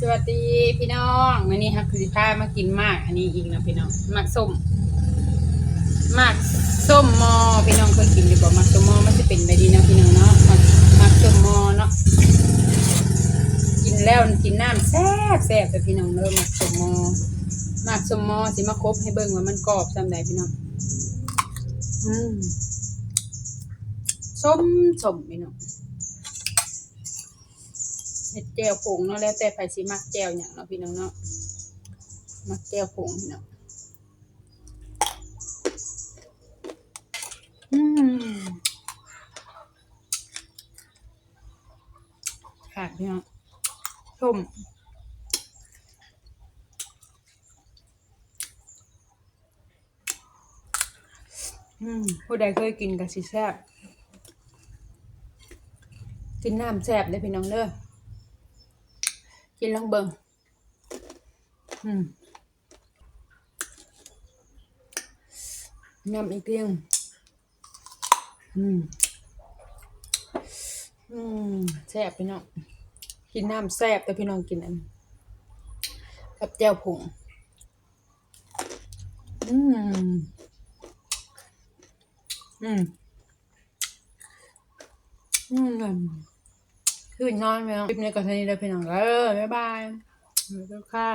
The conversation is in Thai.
สวัสดีพี่น้องวันนี้ฮักคือสิพามากินมาก อันนี้อีกนะพี่น้องมากส้มมากส้มมอพี่น้องเคยกินอยู่บ่มากส้มมอมันจะเป็นแบบนี้นะพี่น้องเนาะมากมากส้มมอเนาะกินแล้วกินน้ำแซ่บแซ่บแต่พี่น้องเริ่มมากส้มมอมากส้มมอสิมาครบให้เบิ่งว่ามันกรอบซำใดพี่น้องอืมส้มส้มพี่น้อง เฮ็ดแจ่วผงเนาะแล้วแต่ไผสิมักแจ่วหยังเนาะพี่น้องเนาะมักแจ่วผงพี่น้องอืมค่ะพี่น้องส้มอืมผู้ใดเคยกินก็สิแซ่บกินน้ำแซ่บเลยพี่น้องเด้อ กินลองเบิ่งอืมยำอีกเพียงอืม อืมแซ่บพี่น้อง กินน้ำแซ่บแต่พี่น้องกินอันกับแจ่วผงอืม อืม อืม คือนอนไหมคลิปนี้ก็เท่านี้เลยพี่น้องเออบ๊ายบายขอบคุณค่ะ